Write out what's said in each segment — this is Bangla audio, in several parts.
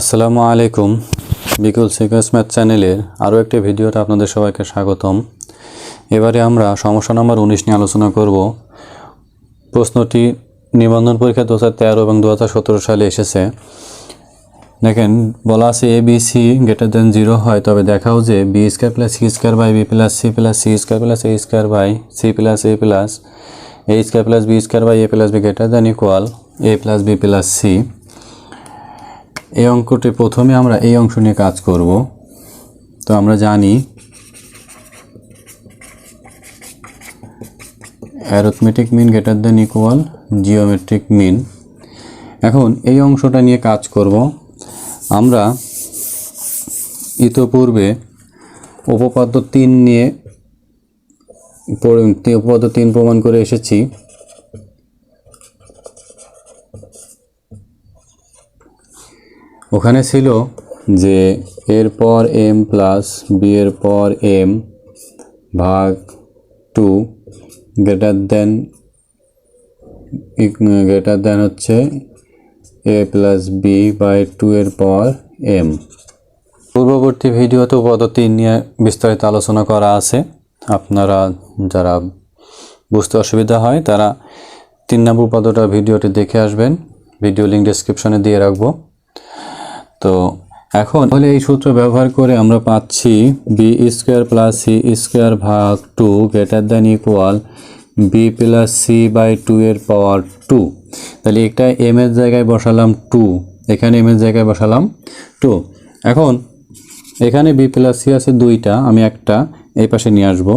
আসসালামু আলাইকুম। বিকুল সিকাস ম্যাথ চ্যানেলের আরও একটি ভিডিওতে আপনাদের সবাইকে স্বাগতম। এবারে আমরা সমস্যা নম্বর উনিশ নিয়ে আলোচনা করব। প্রশ্নটি, নিবন্ধন পরীক্ষা দু হাজার তেরো এবং দু হাজার সতেরো সালে এসেছে। দেখেন, বলা আছে A B C greater than zero হয়, তবে দেখাও যে B square plus C square by B plus C plus C square plus A square by C plus A plus A square plus B square by A plus B greater than equal A plus B plus C এই অঙ্কটি প্রথমে আমরা এই অংশ নিয়ে কাজ করব। তো আমরা জানি arithmetic mean greater than equal geometric mean এখন এই অংশটা নিয়ে কাজ করব। আমরা ইতোপূর্বে উপপাদ্য তিন নিয়ে উপপাদ্য তিন প্রমাণ করে এসেছি। ওখানে ছিল যে এর পর এম প্লাস বি এর পর এম ভাগ two greater than greater than হচ্ছে A plus B by two এর পর এম। পূর্ববর্তী ভিডিওতে পদ্ধতি নিয়ে বিস্তারিত আলোচনা করা আছে। আপনারা যারা বুঝতে অসুবিধা হয়, তারা তিন নম্বর পদটা ভিডিওটি দেখে আসবেন। ভিডিও লিঙ্ক ডেসক্রিপশনে দিয়ে রাখব। তো এখন তাহলে এই সূত্র ব্যবহার করে আমরা পাচ্ছি B square plus C square ভাগ two greater than equal B plus C by two এর পাওয়ার টু তাহলে একটা এম এর জায়গায় বসালাম টু এখানে এম এর জায়গায় বসালাম টু এখন এখানে বি প্লাস সি আছে দুইটা, আমি একটা এই পাশে নিয়ে আসব।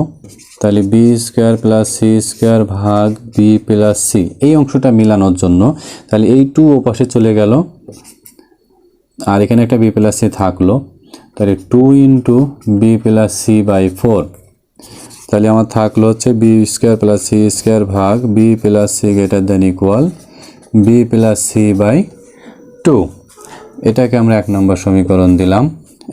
তাহলে B square plus C square ভাগ বি প্লাস সি এই অংশটা মিলানোর জন্য। তাহলে এই টু ও পাশে চলে গেল। আর এখানে একটা বি প্লাস সি থাকল। তাহলে two into B plus C by four তাহলে আমার থাকল হচ্ছে B square plus C square ভাগ B plus C greater than equal B plus C by two এটাকে আমরা এক নম্বর সমীকরণ দিলাম।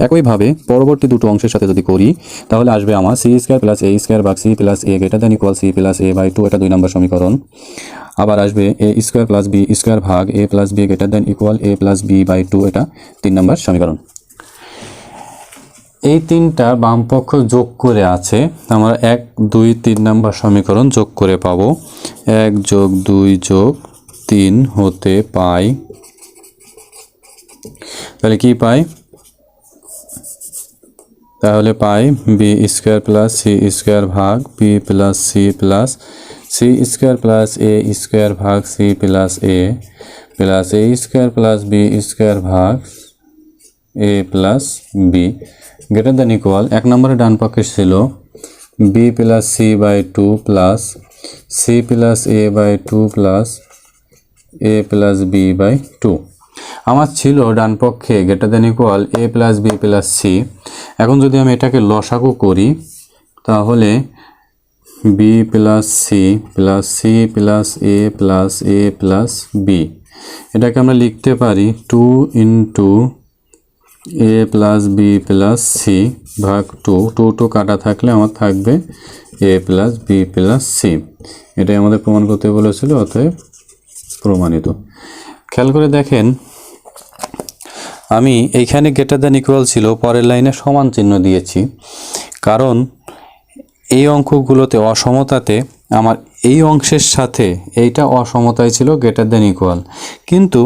একইভাবে পরবর্তী দুটো অংশের সাথে যদি করি, তাহলে আসবে আমার C square plus A square ভাগ C plus A greater than equal C plus A by two এটা দুই নম্বর সমীকরণ। আবার আসবে A square plus B square ভাগ A plus B greater than equal A plus B by two এটা তিন নম্বর সমীকরণ। এই তিনটা বামপক্ষ যোগ করে আছে, আমরা এক, দুই, তিন নম্বর সমীকরণ যোগ করে পাবো। এক যোগ দুই যোগ তিন হতে পাই। তাহলে কি পাই? তাহলে পাই B square plus C square ভাগ B plus C plus C square plus A square ভাগ C plus A plus A square plus B square ভাগ A plus B greater than equal এক নম্বরে ডান পক্ষে ছিল B plus C by two plus C plus A by two plus A plus B by two আমার ছিল ডান পক্ষে greater than equal A plus B plus C এখন যদি আমি এটাকে লসাগু করি, তাহলে B plus C plus C plus A plus A plus B এটাকে আমরা লিখতে পারি two into A plus B plus C ভাগ টু টু টু কাটা থাকলে আমার থাকবে A plus B plus C এটাই আমাদের প্রমাণ করতে বলেছিল, অতএব প্রমাণিত। খেয়াল করে দেখেন, আমি এইখানে গ্রেটার দ্যান ইকুয়াল ছিল, পরের লাইনে সমান চিহ্ন দিয়েছি। কারণ এই অঙ্কগুলোতে অসমতাতে আমার এই অংশের সাথে এইটা অসমতায় ছিল গ্রেটার দ্যান ইকুয়াল কিন্তু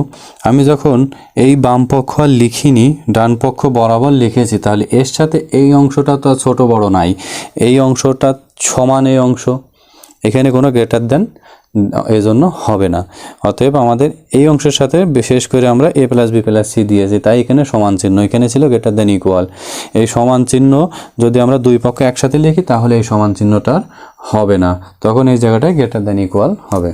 আমি যখন এই বাম পক্ষ লিখিনি, ডান পক্ষ বরাবর লিখেছি, তাহলে এর সাথে এই অংশটা তো ছোট বড় নাই। এই অংশটা সমান এই অংশ। এখানে কোনো গ্রেটার দেন এই জন্য হবে না। অতএব আমাদের এই অংশের সাথে বিশেষ করে আমরা A plus B plus C দিয়েছি, তাই এখানে সমান চিহ্ন। এখানে ছিল গ্রেটার দেন ইকুয়াল এই সমান চিহ্ন যদি আমরা দুই পক্ষে একসাথে লিখি, তাহলে এই সমান চিহ্নটার হবে না। তখন এই জায়গাটায় গ্রেটার দেন ইকুয়াল হবে।